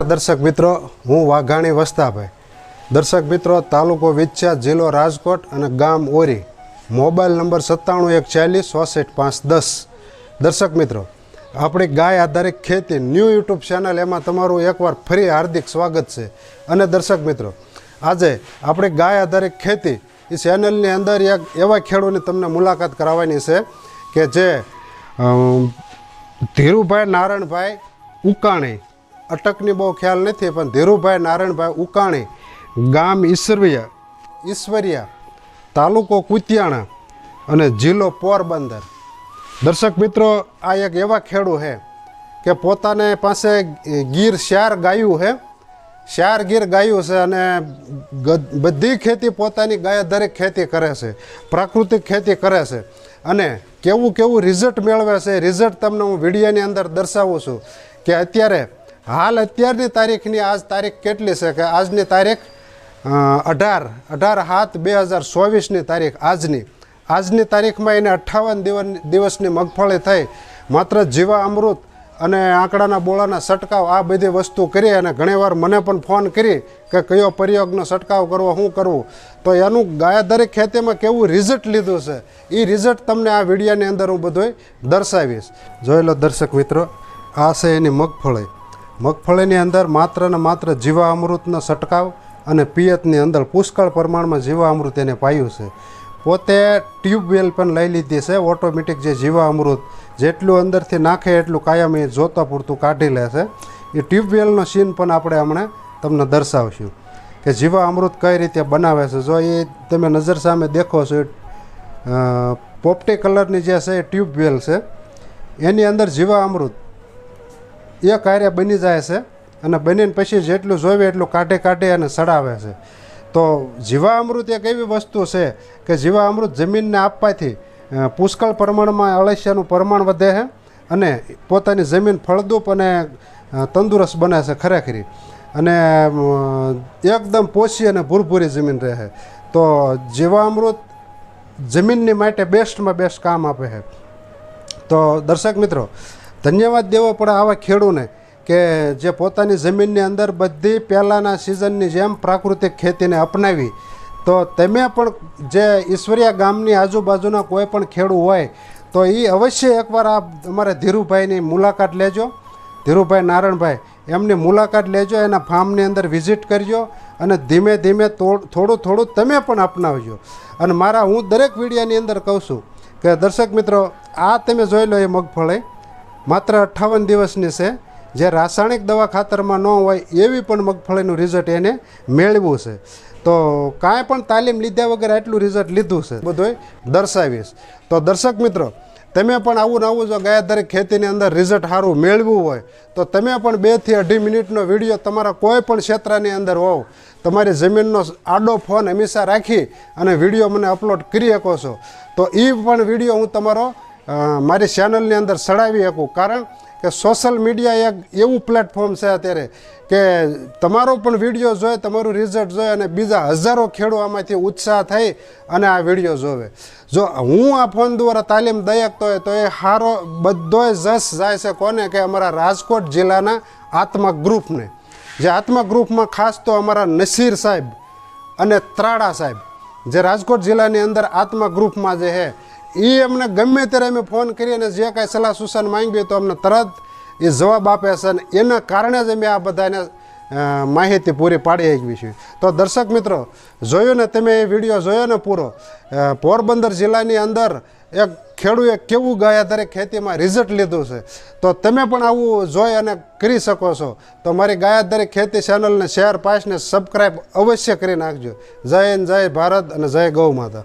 દર્શક મિત્રો, હું વાઘાણી વસ્તાભાઈ. દર્શક મિત્રો, તાલુકો વિચ્છા જિલ્લો રાજકોટ અને ગામ ઓરી. મોબાઈલ નંબર સત્તાણું એક ચાલીસ ચોસઠ પાંચ દસ. દર્શક મિત્રો, આપણી ગાય આધારિત ખેતી ન્યૂ યુટ્યુબ ચેનલ એમાં તમારું એકવાર ફરી હાર્દિક સ્વાગત છે. અને દર્શક મિત્રો, આજે આપણી ગાય આધારિત ખેતી એ ચેનલની અંદર એક એવા ખેડૂતની તમને મુલાકાત કરાવવાની છે કે જે ધીરુભાઈ નારાયણભાઈ ઉકાણી અટકની બહુ ખ્યાલ નથી, પણ ધીરુભાઈ નારાયણભાઈ ઉકાણી, ગામ ઈશ્વરિયા ઈશ્વરિયા, તાલુકો કુતિયાણા અને જિલ્લો પોરબંદર. દર્શક મિત્રો, આ એક એવા ખેડૂ છે કે પોતાને પાસે ગીર શ્યાર ગાયું છે શ્યાર ગીર ગાયું છે અને બધી ખેતી પોતાની ગાય દરેક ખેતી કરે છે, પ્રાકૃતિક ખેતી કરે છે. અને કેવું કેવું રિઝલ્ટ મેળવે છે રિઝલ્ટ તમને હું વિડીયોની અંદર દર્શાવું છું કે અત્યારે હાલ અત્યારની તારીખની આજ તારીખ કેટલી છે કે આજની તારીખ અઢાર અઢાર સાત બે હજાર ચોવીસની તારીખ આજની. આજની તારીખમાં એને અઠ્ઠાવન દિવસ દિવસની મગફળી થઈ. માત્ર જીવા અમૃત અને આંકડાના બોળાના છંટકાવ આ બધી વસ્તુ કરી અને ઘણીવાર મને પણ ફોન કરી કે કયો પ્રયોગનો છંટકાવ કરવો, શું કરવું. તો એનું ગાયા દરેક ખેતીમાં કેવું રિઝલ્ટ લીધું છે એ રિઝલ્ટ તમને આ વિડીયાની અંદર હું બધું દર્શાવીશ. જોઈ લો દર્શક મિત્રો, આ છે એની મગફળી. મગફળીની અંદર માત્ર ને માત્ર જીવા અમૃતનો છંટકાવ અને પિયતની અંદર પુષ્કળ પ્રમાણમાં જીવા અમૃત એને પાયું છે. પોતે ટ્યુબવેલ પણ લઈ લીધી છે. ઓટોમેટિક જે જીવા અમૃત જેટલું અંદરથી નાખે એટલું કાયમ એ જોતા પૂરતું કાઢી લે છે. એ ટ્યુબવેલનો સીન પણ આપણે હમણાં તમને દર્શાવશું કે જીવા અમૃત કઈ રીતે બનાવે છે. જો એ તમે નજર સામે દેખો છો પોપટી કલરની જે છે એ ટ્યુબવેલ છે. એની અંદર જીવા અમૃત એ કાર્ય બની જાય છે અને બનીને પછી જેટલું જોવે એટલું કાઢે કાઢે અને સડાવે છે. તો જીવા અમૃત એક એવી વસ્તુ છે કે જીવા અમૃત જમીનને આપવાથી પુષ્કળ પ્રમાણમાં અળસિયાનું પ્રમાણ વધે છે અને પોતાની જમીન ફળદ્રુપ અને તંદુરસ્ત બને છે ખરેખરી. અને એકદમ પોષી અને ભૂરભૂરી જમીન રહે તો જીવા અમૃત જમીનની માટે બેસ્ટમાં બેસ્ટ કામ આપે છે. તો દર્શક મિત્રો ધન્યવાદ દેવો પડે આવા ખેડૂને કે જે પોતાની જમીનની અંદર બધી પહેલાંના સિઝનની જેમ પ્રાકૃતિક ખેતીને અપનાવી. તો તમે પણ જે ઈશ્વરિયા ગામની આજુબાજુના કોઈ પણ ખેડૂ હોય, તો એ અવશ્ય એકવાર આ અમારા ધીરુભાઈની મુલાકાત લેજો. ધીરુભાઈ નારાયણભાઈ એમની મુલાકાત લેજો, એના ફાર્મની અંદર વિઝિટ કરજો અને ધીમે ધીમે થોડું થોડું તમે પણ અપનાવજો. અને મારા હું દરેક વિડીયાની અંદર કહું છું કે દર્શક મિત્રો, આ તમે જોઈ લો એ મગફળી. માત્ર અઠ્ઠાવન દિવસની છે. જે રાસાયણિક દવા ખાતરમાં ન હોય એવી પણ મગફળીનું રિઝલ્ટ એને મેળવવું છે. તો કાંઈ પણ તાલીમ લીધા વગર આટલું રિઝલ્ટ લીધું છે. બધું દર્શાવીશ. તો દર્શક મિત્રો, તમે પણ આવું આવું જો ગયા ખેતીની અંદર રિઝલ્ટ સારું મેળવવું હોય, તો તમે પણ બેથી અઢી મિનિટનો વીડિયો તમારા કોઈ પણ ક્ષેત્રની અંદર હોવ, તમારી જમીનનો આડો ફોન હંમેશા રાખી અને વીડિયો મને અપલોડ કરી શકો છો. તો એ પણ વીડિયો હું તમારો મારી ચેનલની અંદર ચડાવી શકું. કારણ કે સોશિયલ મીડિયા એક એવું પ્લેટફોર્મ છે અત્યારે કે તમારો પણ વીડિયો જોઈ તમારું રિઝલ્ટ જોઈ અને બીજા હજારો ખેડૂ આમાંથી ઉત્સાહ થઈ અને આ વીડિયો જોવે. જો હું આ ફોન દ્વારા તાલીમ દઈ શકતો હોય તો એ સારો બધોય જસ જાય છે કોને કે અમારા રાજકોટ જિલ્લાના આત્મા ગ્રુપને. જે આત્મા ગ્રુપમાં ખાસ તો અમારા નસીર સાહેબ અને ત્રાડા સાહેબ, જે રાજકોટ જિલ્લાની અંદર આત્મા ગ્રુપમાં જે છે એ અમને ગમે ત્યારે અમે ફોન કરી અને જે કાંઈ સલાહ સૂચન માંગીએ તો અમને તરત એ જવાબ આપે છે અને એના કારણે જ અમે આ બધાને માહિતી પૂરી પાડી શકીએ છે તો દર્શક મિત્રો, જોયું ને તમે એ વીડિયો જોયો ને પૂરો પોરબંદર જિલ્લાની અંદર એક ખેડૂએ કેવું ગયા દરેક ખેતીમાં રિઝલ્ટ લીધું છે. તો તમે પણ આવું જોઈ અને કરી શકો છો. તો મારી ગાયા દરેક ખેતી ચેનલને શેર પાસને સબસ્ક્રાઈબ અવશ્ય કરી નાખજો. જય હિન્દ, જય ભારત અને જય ગૌ માતા.